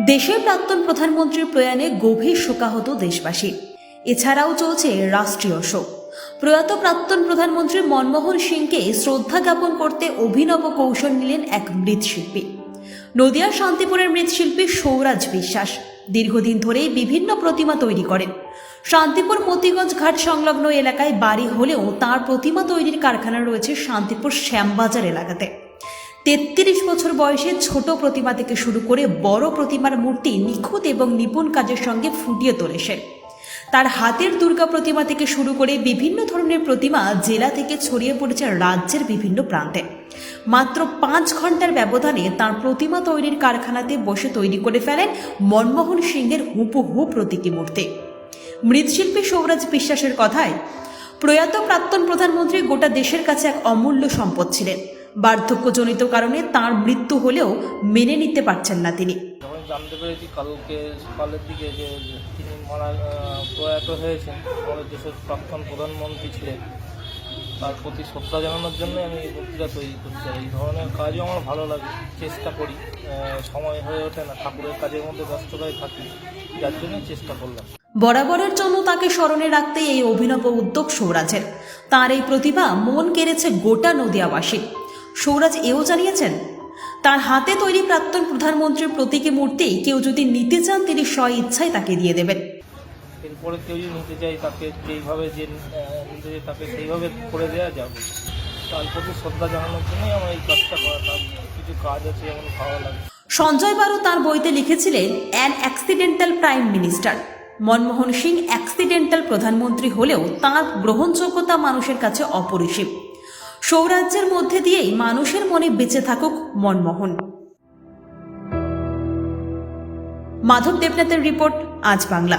দেশের প্রাক্তন প্রধানমন্ত্রীর প্রয়াণে গভীর শোকাহত দেশবাসী। এছাড়াও চলছে রাষ্ট্রীয় শোক। প্রয়াত প্রাক্তন প্রধানমন্ত্রী মনমোহন সিংকে শ্রদ্ধা জ্ঞাপন করতে অভিনব কৌশল নিলেন এক মৃৎশিল্পী। নদিয়া শান্তিপুরের মৃৎশিল্পী সৌরাজ বিশ্বাস দীর্ঘদিন ধরেই বিভিন্ন প্রতিমা তৈরি করেন। শান্তিপুর মতিগঞ্জ ঘাট সংলগ্ন এলাকায় বাড়ি হলেও তার প্রতিমা তৈরির কারখানা রয়েছে শান্তিপুর শ্যামবাজার এলাকাতে। তেত্রিশ বছর বয়সে ছোট প্রতিমা থেকে শুরু করে বড় প্রতিমার মূর্তি নিখুঁত এবং নিপুণ কাজের সঙ্গে ফুটিয়ে তোলে সে তার হাতের দুর্গা প্রতিমা থেকে শুরু করে বিভিন্ন ধরনের প্রতিমা জেলা থেকে ছড়িয়ে পড়েছে রাজ্যের বিভিন্ন প্রান্তে। মাত্র পাঁচ ঘণ্টার ব্যবধানে তার প্রতিমা তৈরির কারখানাতে বসে তৈরি করে ফেলেন মনমোহন সিংয়ের হুবহু প্রতীকী মূর্তি। মৃৎশিল্পী সৌরাজ বিশ্বাসের কথায়, প্রয়াত প্রাক্তন প্রধানমন্ত্রী গোটা দেশের কাছে এক অমূল্য সম্পদ ছিলেন। বার্ধক্যজনিত কারণে তার মৃত্যু হলেও মেনে নিতে পারছেন না তিনি। যখন জানতে পেরেছি কালকে সকালের দিকে যে তিনি মারা প্রয়াত হয়েছেন আমাদের দেশের প্রাক্তন প্রধানমন্ত্রী ছিলেন। তার প্রতি শ্রদ্ধা জানানোর জন্য আমি এই মূর্তিটা তৈরি করছি। এই ধরনের কাজও আমার ভালো লাগে চেষ্টা করি সময় হয়ে ওঠে না ঠাকুরের কাজের মধ্যে ব্যস্ততায় থাকি যার জন্য চেষ্টা করলাম। বরাবরের জন্য তাকে স্মরণে রাখতে এই অভিনব উদ্যোগ সৌরাজের তার এই প্রতিভা মন কেড়েছে গোটা নদিয়াবাসী সৌরাজ এও জানিয়েছেন তার হাতে তৈরি প্রাক্তন প্রধানমন্ত্রীর প্রতীকী মূর্তি কেউ যদি নিতে চান তিনি স্ব ইচ্ছায় তাকে দিয়ে দেবেন। এরপরে কেউ যদি নিতে চাই তাকে যেইভাবে যে নিতে চাই তাকে সেইভাবে করে দেওয়া যাবে। তার প্রতি শ্রদ্ধা জানানোর জন্যই আমার এই কাজটা করা কিছু কাজ আছে যেমন লাগে সঞ্জয় বারু তার বইতে লিখেছিলেন an accidental prime minister. Manmohan Singh accidental প্রধানমন্ত্রী হলেও তাঁর গ্রহণযোগ্যতা মানুষের কাছে অপরিসীম। সৌরাজ্যের মধ্যে দিয়েই মানুষের মনে বেঁচে থাকুক মনমোহন। মাধব দেবনাথের রিপোর্ট আজ বাংলা।